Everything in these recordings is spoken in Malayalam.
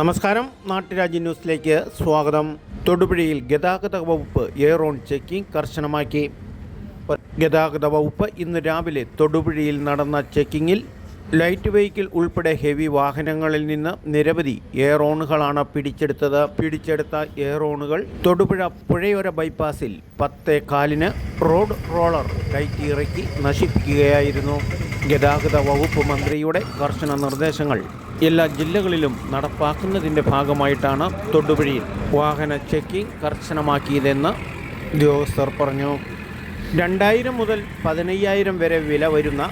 നമസ്കാരം. നാട്ടുരാജ്യ ന്യൂസിലേക്ക് സ്വാഗതം. തൊടുപുഴയിൽ ഗതാഗത വകുപ്പ് എയർ ഓൺ ചെക്കിംഗ് കർശനമാക്കി. ഗതാഗത വകുപ്പ് ഇന്ന് രാവിലെ തൊടുപുഴയിൽ നടന്ന ചെക്കിങ്ങിൽ ലൈറ്റ് വെഹിക്കിൾ ഉൾപ്പെടെ ഹെവി വാഹനങ്ങളിൽ നിന്ന് നിരവധി എയർ ഓണുകളാണ് പിടിച്ചെടുത്തത്. പിടിച്ചെടുത്ത എയർ ഓണുകൾ തൊടുപുഴ പുഴയോര ബൈപ്പാസിൽ പത്തേ കാലിന് റോഡ് റോളർ കയറ്റിയിറക്കി നശിപ്പിക്കുകയായിരുന്നു. ഗതാഗത വകുപ്പ് മന്ത്രിയുടെ കർശന നിർദ്ദേശങ്ങൾ എല്ലാ ജില്ലകളിലും നടപ്പാക്കുന്നതിന്റെ ഭാഗമായിട്ടാണ് തൊടുപുഴയിൽ വാഹന ചെക്കിംഗ് കർശനമാക്കിയതെന്ന് ഉദ്യോഗസ്ഥർ പറഞ്ഞു. രണ്ടായിരം മുതൽ പതിനയ്യായിരം വരെ വില വരുന്ന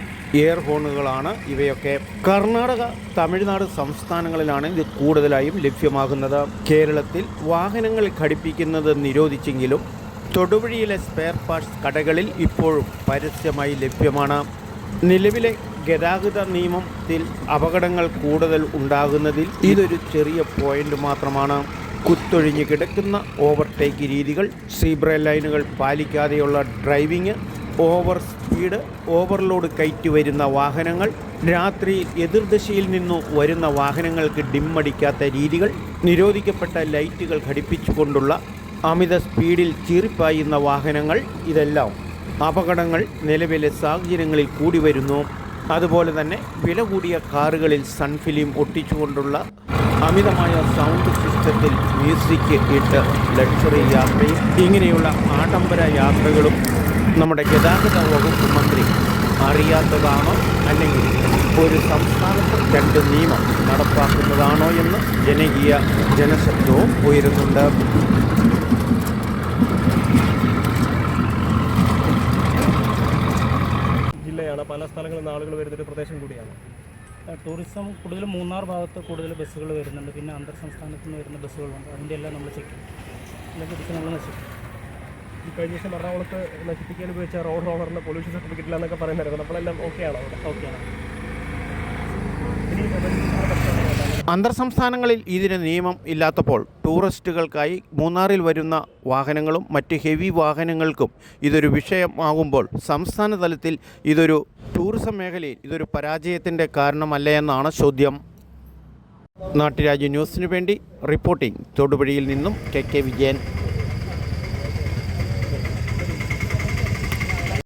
എയർ ഹോണുകളാണ് ഇവയൊക്കെ. കർണാടക തമിഴ്നാട് സംസ്ഥാനങ്ങളിലാണ് ഇത് കൂടുതലായും ലഭ്യമാകുന്നത്. കേരളത്തിൽ വാഹനങ്ങൾ ഘടിപ്പിക്കുന്നത് നിരോധിച്ചെങ്കിലും തൊടുപുഴയിലെ സ്പെയർ പാർട്സ് കടകളിൽ ഇപ്പോഴും പരസ്യമായി ലഭ്യമാണ്. നിലവിലെ ഗതാഗത നിയമത്തിൽ അപകടങ്ങൾ കൂടുതൽ ഉണ്ടാകുന്നതിൽ ഇതൊരു ചെറിയ പോയിന്റ് മാത്രമാണ്. കുത്തൊഴിഞ്ഞ് കിടക്കുന്ന ഓവർടേക്ക് രീതികൾ സീബ്ര ലൈനുകൾ പാലിക്കാതെയുള്ള ഡ്രൈവിംഗ് ഓവർ സ്പീഡ് ഓവർലോഡ് കയറ്റി വരുന്ന വാഹനങ്ങൾ രാത്രി എതിർദിശയിൽ നിന്നു വരുന്ന വാഹനങ്ങൾക്ക് ഡിമ്മടിക്കാത്ത രീതികൾ നിരോധിക്കപ്പെട്ട ലൈറ്റുകൾ ഘടിപ്പിച്ചുകൊണ്ടുള്ള അമിത സ്പീഡിൽ ചീറിപ്പായുന്ന വാഹനങ്ങൾ ഇതെല്ലാം അപകടങ്ങൾ നിലവിലെ സാഹചര്യങ്ങളിൽ കൂടി വരുന്നു. അതുപോലെ തന്നെ വില കൂടിയ കാറുകളിൽ സൺഫിലിം ഒട്ടിച്ചുകൊണ്ടുള്ള അമിതമായ സൗണ്ട് സിസ്റ്റത്തിൽ മ്യൂസിക് ഇട്ട് ലക്ഷറി യാത്രയും ഇങ്ങനെയുള്ള ആഡംബര യാത്രകളും നമ്മുടെ ഗതാഗത വകുപ്പ് മന്ത്രി അറിയാത്തതാണോ? അല്ലെങ്കിൽ ഒരു സംസ്ഥാനത്ത് രണ്ട് നിയമം നടപ്പാക്കുന്നതാണോ എന്ന് ജനകീയ ജനശബ്ദവും ഉയരുന്നുണ്ട്. ജില്ലയാണ് പല സ്ഥലങ്ങളിൽ നിന്ന് ആളുകൾ വരുന്നൊരു പ്രദേശം കൂടിയാണ്. ടൂറിസം കൂടുതലും മൂന്നാർ ഭാഗത്ത് കൂടുതൽ ബസ്സുകൾ വരുന്നുണ്ട്. പിന്നെ അന്തർ സംസ്ഥാനത്ത് നിന്ന് വരുന്ന ബസ്സുകളുണ്ട്. അതിന്റെ എല്ലാം നമ്മൾ ചെക്ക് ചെയ്യും. പിടിച്ച് നമ്മൾ നശിക്കും ഈ കഴിഞ്ഞ ദിവസം എറണാകുളത്ത് നശിപ്പിക്കാൻ ഉപയോഗിച്ച റോഡ് റോളറിന്റെ പൊല്യൂഷൻ സർട്ടിഫിക്കറ്റ് ഇല്ലെന്നൊക്കെ പറയുന്നുണ്ടായിരുന്നു നമ്മളെല്ലാം ഓക്കെ ആണോ അവിടെ? ഓക്കെയാണ് പ്രശ്നങ്ങളോ? അന്തർ സംസ്ഥാനങ്ങളിൽ ഇതിന് നിയമം ഇല്ലാത്തപ്പോൾ ടൂറിസ്റ്റുകൾക്കായി മൂന്നാറിൽ വരുന്ന വാഹനങ്ങളും മറ്റ് ഹെവി വാഹനങ്ങൾക്കും ഇതൊരു വിഷയമാകുമ്പോൾ സംസ്ഥാന തലത്തിൽ ഇതൊരു ടൂറിസം മേഖലയിൽ ഇതൊരു പരാജയത്തിന്റെ കാരണമല്ല എന്നാണ് ചോദ്യം. നാട്ടുരാജ്യ ന്യൂസിനു വേണ്ടി റിപ്പോർട്ടിംഗ് തൊടുപുഴയിൽ നിന്നും കെ കെ വിജയൻ.